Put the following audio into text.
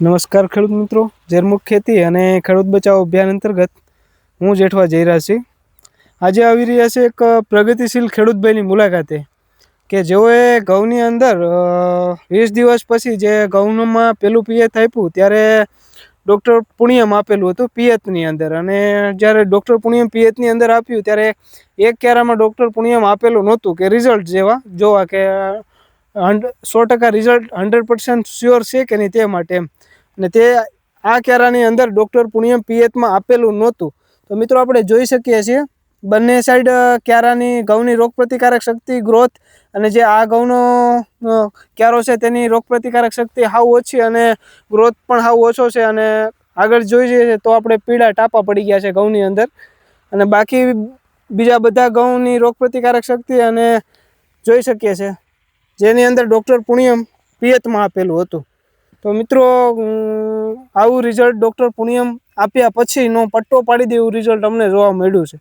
નમસ્કાર ખેડૂત મિત્રો, ઝેરમુખ ખેતી અને ખેડૂત બચાવ અભિયાન અંતર્ગત હું જેઠવા જઈ રહ્યા છીએ આજે આવી રહ્યા છે એક પ્રગતિશીલ ખેડૂતભાઈની મુલાકાતે કે જેઓએ ઘઉંની અંદર વીસ દિવસ પછી જે ઘઉંમાં પેલું પિયત આપ્યું ત્યારે ડૉક્ટર પુણ્યમ આપેલું હતું પિયતની અંદર અને જ્યારે ડૉક્ટર પુણ્યમ પિયતની અંદર આપ્યું ત્યારે એક ક્યારામાં ડૉક્ટર પુણ્યમ આપેલું નહોતું કે રિઝલ્ટ જેવા, જોવા કે હંડ- સો ટકા રિઝલ્ટ હંડ્રેડ પર્સન્ટ શ્યોર છે કે નહીં તે માટે એમ. અને તે આ કેરાની અંદર ડૉક્ટર પુણ્યમ પીએચમાં આપેલું નહોતું. તો મિત્રો આપણે જોઈ શકીએ છીએ, બંને સાઈડ ક્યારાની ઘઉંની રોગપ્રતિકારક શક્તિ ગ્રોથ અને જે આ ઘઉંનો કેરો છે તેની રોગપ્રતિકારક શક્તિ હાવ ઓછી અને ગ્રોથ પણ હાવ ઓછો છે અને આગળ જોઈ જઈએ તો આપણે પીળા ટાપા પડી ગયા છે ઘઉંની અંદર. અને બાકી બીજા બધા ઘઉંની રોગપ્રતિકારક શક્તિ અને જોઈ શકીએ છીએ, જેની અંદર ડૉક્ટર પુણ્યમ પિયતમાં આપેલું હતું. તો મિત્રો આવું રિઝલ્ટ ડૉક્ટર પુણ્યમ આપ્યા પછીનો પટ્ટો પાડી દે એવું રિઝલ્ટ અમને જોવા મળ્યું છે.